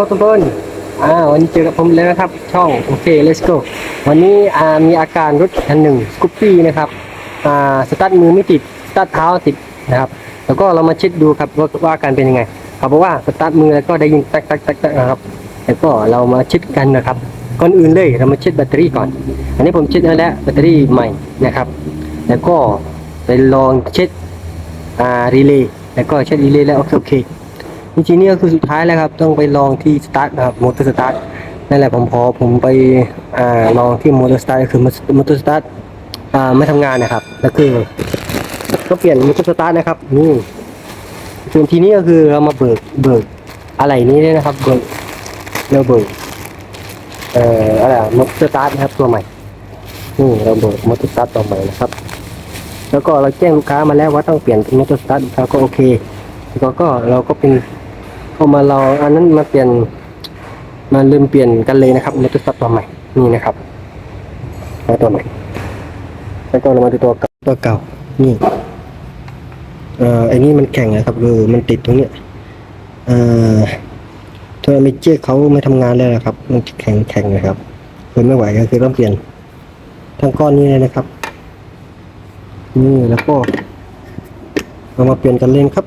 ครับทุกคนอ่าวันนี้เจอกับผมแล้วนะครับ ช่องโอเค let's go วันนี้อ่ามีอาการรถคันหนึ่งสกูปปี้นะครับอ่าสตาร์ทมือไม่ติดสตาร์ทเท้าติดนะครับ แล้วก็เรามาเช็คดูครับว่าว่าอาการเป็นยังไงเขาบอกว่าสตาร์ทมือแล้วก็ได้ยินแตกแตกแตกแตกนะครับแล้วก็เรามาเช็คกันนะครับก่อนอื่นเลยเรามาเช็คแบตเตอรี่ก่อน อันนี้ผมเช็คแล้วแบตเตอรี่ใหม่นะครับ แล้วก็ไปลองเช็คอ่ารีเลย์แล้วก็เช็ครีเลย์แล้วโอเค จริงๆนี่ก็คือสุดท้ายแล้วครับ ต้องไปลองที่สตาร์ทนะครับมอเตอร์สตาร์ทนั่นแหละผมพอผมไปอ่าลองที่มอเตอร์สตาร์ทคือมอเตอร์สตาร์ทอ่าไม่ทำงานนะครับแล้วคือ ก็เปลี่ยนมอเตอร์สตาร์ทนะครับนี่ส่วนทีนี้ก็คือเรามาเบิกเบิกอะไรนี้ด้วยนะครับ เบิกเราเบิกเอ่ออะไรมอเตอร์สตาร์ทนะครับตัวใหม่นี่เราเบิกมอเตอร์สตาร์ทตัวใหม่นะครับแล้วก็เราแจ้งลูกค้ามาแล้วว่าต้องเปลี่ยนเป็นมอเตอร์สตาร์ทเขาก็โอเคแล้วก็เราก็เป็น เข้ามาเราอันนั้นมาเปลี่ยนมาลืมเปลี่ยนกันเลยนะครับมอเตอร์สตาร์ทตัวใหม่นี่นะครับเอาตัวใหม่แล้วก็เรามาดูตัวเก่าตัวเก่านี่เอ่อไอ้นี่มันแข็งนะครับคือมันติดตรงเนี้ยเอ่อเทอร์มิเจอร์เขาไม่ทำงานเลยนะครับ มันแข็งแข็งนะครับคือไม่ไหวก็คือต้องเปลี่ยนทั้งก้อนนี้เลยนะครับนี่แล้วก็เรามาเปลี่ยนกันเล่นครับ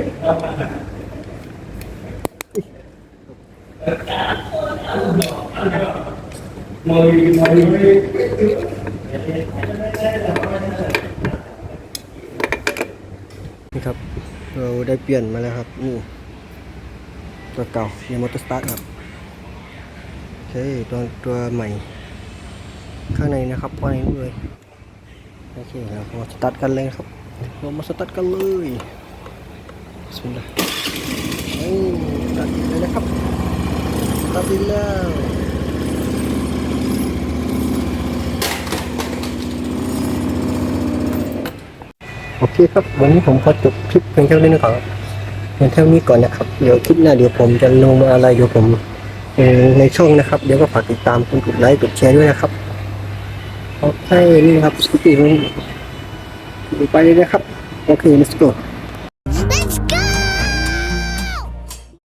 นี่ครับ เราได้เปลี่ยนมาแล้วครับ นี่ ตัวเก่าในมอเตอร์สตาร์ทครับโอเคตัวตัวใหม่ ข้างในนะครับข้างในนู้นเลยโอเคเรามาสตาร์ทกันเลยครับ เรามาสตาร์ทกันเลย สุดละเฮ้ตาร์ทเลยนะครับตาร์ทไปแล้วโอเคครับ วันนี้ผมขอจบคลิปเพียงเท่านี้นะครับเพียงเท่านี้ก่อนนะครับ เดี๋ยวคลิปหน้าเดี๋ยวผมจะลงมาอะไรเดี๋ยวผมในช่องนะครับ เดี๋ยวก็ฝากติดตามกดไลค์กดแชร์ด้วยนะครับโอเคนี่ครับสกูตตี้ไปเลยนะครับ โอเค let's go